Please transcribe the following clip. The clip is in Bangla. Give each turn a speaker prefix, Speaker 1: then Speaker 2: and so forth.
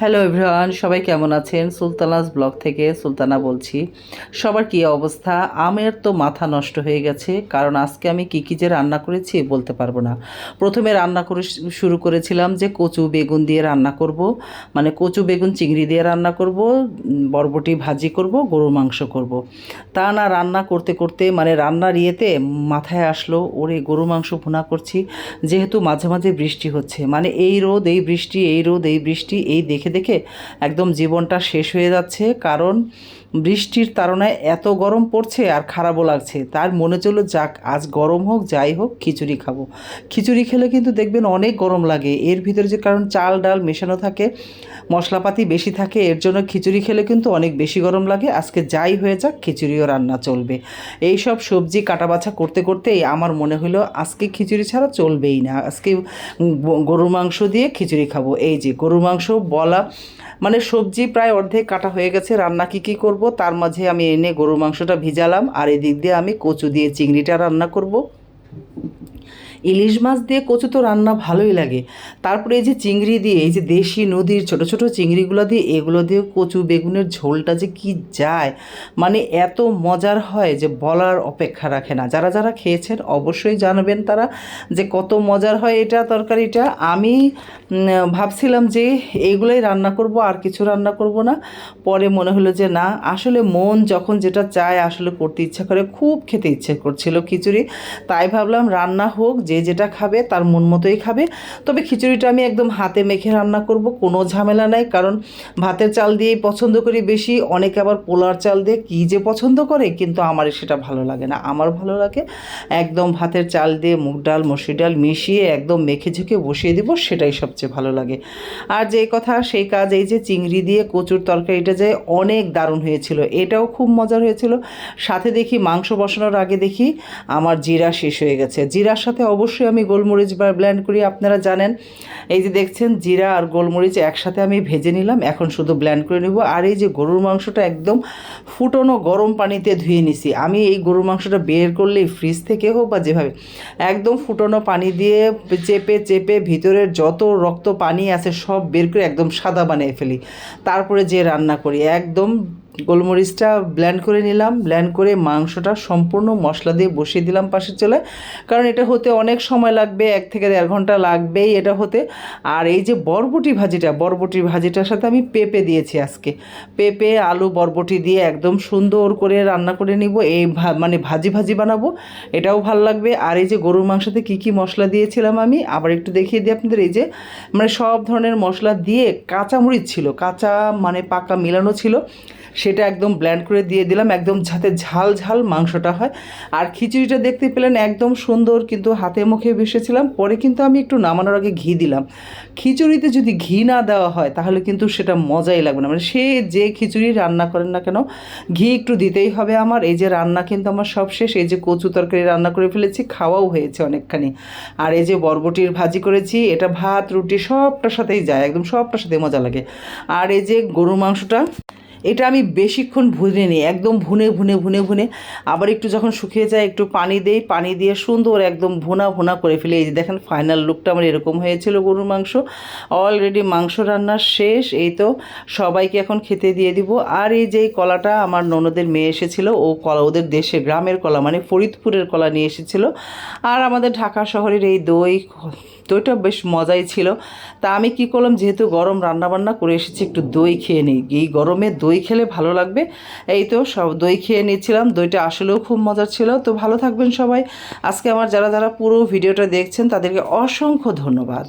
Speaker 1: হ্যালো এভরিওয়ান, সবাই কেমন আছেন? সুলতানাস ব্লগ থেকে সুলতানা বলছি। সবার কী অবস্থা? আমের তো মাথা নষ্ট হয়ে গেছে, কারণ আজকে আমি কী কী যে রান্না করেছি বলতে পারব না। প্রথমে রান্না করে শুরু করেছিলাম যে কচু বেগুন দিয়ে রান্না করব মানে কচু বেগুন চিংড়ি দিয়ে রান্না করব বরবটি ভাজি করব গরু মাংস করব। তা না, রান্না করতে করতে মানে রান্নার ইয়েতে মাথায় আসলো, ওরে গরু মাংস ভুনা করছি, যেহেতু মাঝে মাঝে বৃষ্টি হচ্ছে মানে এই রোদ, এই বৃষ্টি, এই রোদ, এই বৃষ্টি, এই দেখে দেখে দেখে একদম জীবনটা শেষ হয়ে যাচ্ছে। কারণ বৃষ্টির তাড়নায় এত গরম পড়ছে আর খারাপও লাগছে। তার মনে চলো যাক, আজ গরম হোক, যাই হোক, খিচুড়ি খাব। খিচুড়ি খেলে কিন্তু দেখবেন অনেক গরম লাগে। এর ভিতরে যে কারণ চাল, ডাল মেশানো থাকে, মশলাপাতি বেশি থাকে, এর জন্য খিচুড়ি খেলে কিন্তু অনেক বেশি গরম লাগে। আজকে যাই হয়ে যাক, খিচুড়িও রান্না চলবে। এই সব সবজি কাটাবাছা করতে করতেই আমার মনে হলো আজকে খিচুড়ি ছাড়া চলবেই না। আজকে গ- গরুর মাংস দিয়ে খিচুড়ি খাব। এই যে, গরুর মাংস বলা মানে সবজি প্রায় অর্ধেক কাটা হয়ে গেছে, রান্না কী কী করব? তার মাঝে আমি এনে গরুর মাংসটা ভিজালাম, আর এদিক দিয়ে আমি কচু দিয়ে চিংড়িটা রান্না করব। ইলিশ মাছ দিয়ে কচু তো রান্না ভালোই লাগে। তারপরে এই যে চিংড়ি দিয়ে, এই যে দেশি নদীর ছোট ছোট চিংড়িগুলো দিয়ে, এগুলো দিয়ে কচু বেগুনের ঝোলটা যে কি যায়। মানে এত মজার হয় যে বলার অপেক্ষা রাখে না। যারা যারা খেয়েছেন অবশ্যই জানবেন তারা যে কত মজার হয় এটা তরকারিটা। আমি ভাবছিলাম যে এইগুলোই রান্না করব, আর কিছু রান্না করব না। পরে মনে হলো যে না, আসলে মন যখন যেটা চায় আসলে করতে ইচ্ছা করে, খুব খেতে ইচ্ছে করছিল খিচুড়ি। তাই ভাবলাম রান্না হোক যে যেটা খাবে তার মন মতোই খাবে। তবে খিচুড়িটা আমি একদম হাতে মেখে রান্না করব, কোনো ঝামেলা নাই। কারণ ভাতের চাল দিয়েই পছন্দ করি বেশি, অনেকে আবার পোলার চাল দিয়ে কী যে পছন্দ করে, কিন্তু আমার সেটা ভালো লাগে না। আমার ভালো লাগে একদম ভাতের চাল দিয়ে মুগ ডাল, মসুর ডাল মিশিয়ে একদম মেখে ঝুঁকে বসিয়ে দেবো, সেটাই সবচেয়ে ভালো লাগে। আর যে কথা, সেই কাজ, এই যে চিংড়ি দিয়ে কচুর তরকারিটা যে অনেক দারুণ হয়েছিল, এটাও খুব মজার হয়েছিল। সাথে দেখি মাংস বসানোর আগে দেখি আমার জিরা শেষ হয়ে গেছে। জিরার সাথে অবশ্যই আমি গোলমরিচ ব্ল্যান্ড করি, আপনারা জানেন। এই যে দেখছেন, জিরা আর গোলমরিচ একসাথে আমি ভেজে নিলাম, এখন শুধু ব্ল্যান্ড করে নেব। আর এই যে গরুর মাংসটা একদম ফুটনো গরম পানিতে ধুয়ে নিছি। আমি এই গরুর মাংসটা বের করলেই ফ্রিজ থেকে হোক বা যেভাবে, একদম ফুটনো পানি দিয়ে চেপে চেপে ভিতরের যত রক্ত পানি আছে সব বের করে একদম সাদা বানিয়ে ফেলি। তারপরে যে রান্না করি, একদম গোলমরিচটা ব্ল্যান্ড করে নিলাম ব্ল্যান্ড করে মাংসটা সম্পূর্ণ মশলা দিয়ে বসিয়ে দিলাম পাশের চলে। কারণ এটা হতে অনেক সময় লাগবে, এক থেকে দেড় ঘণ্টা লাগবেই এটা হতে। আর এই যে বরবটি ভাজিটা বরবটি ভাজিটার সাথে আমি পেঁপে দিয়েছি আজকে। পেঁপে, আলু, বরবটি দিয়ে একদম সুন্দর করে রান্না করে নিব। এই মানে ভাজি ভাজি বানাবো, এটাও ভালো লাগবে। আর এই যে গরুর মাংসতে কী কী মশলা দিয়েছিলাম আমি, আবার একটু দেখিয়ে দিই আপনাদের। এই যে মানে সব ধরনের মশলা দিয়ে কাঁচামরিচ ছিল, কাঁচা মানে পাকা মিলানো ছিল। সেটা একদম ব্ল্যান্ড করে দিয়ে দিলাম, একদম যাতে ঝাল ঝাল মাংসটা হয়। আর খিচুড়িটা দেখতে পেলেন একদম সুন্দর কিন্তু হাতে মুখে বসেছিলাম পরে কিন্তু আমি একটু নামানোর আগে ঘি দিলাম। খিচুড়িতে যদি ঘি না দেওয়া হয়, তাহলে কিন্তু সেটা মজাই লাগবে না। মানে সে যে খিচুড়ি রান্না করেন না কেন, ঘি একটু দিতেই হবে আমার। এই যে রান্না কিন্তু আমার সব শেষ, এই যে কচু তরকারি রান্না করে ফেলেছি, খাওয়াও হয়েছে অনেকখানি। আর এই যে বরবটির ভাজি করেছি, এটা ভাত, রুটি সবটার সাথেই যায়, একদম সবটার সাথে মজা লাগে। আর এই যে গরুর মাংসটা এটা আমি বেশিক্ষণ ভুনে নিই একদম ভুনে ভুনে ভুনে ভুনে। আবার একটু যখন শুকিয়ে যায়, একটু পানি দেই, পানি দিয়ে সুন্দর একদম ভুনা ভুনা করে ফেলি। এই যে দেখেন ফাইনাল লুকটা আমার এরকম হয়েছিল গরুর মাংস। অলরেডি মাংস রান্না শেষ, এই তো সবাইকে এখন খেতে দিয়ে দিব। আর এই যে কলাটা আমার ননদের মেয়ে এসেছিল, ও কলা, ওদের দেশে, গ্রামের কলা মানে ফরিদপুরের কলা নিয়ে এসেছিল। আর আমাদের ঢাকা শহরের এই দই, দইটা বেশ মজাই ছিল। তা আমি কি করলাম, যেহেতু গরম রান্নাবান্না করে এসেছি, একটু দই খেয়ে নিই। এই গরমে দই খেলে ভালো লাগবে। এই তো সব দই খেয়ে নিচ্ছিলাম, দইটা আসলেও খুব মজার ছিল। তো ভালো থাকবেন সবাই। আজকে আমার যারা যারা পুরো ভিডিওটা দেখছেন তাদেরকে অসংখ্য ধন্যবাদ।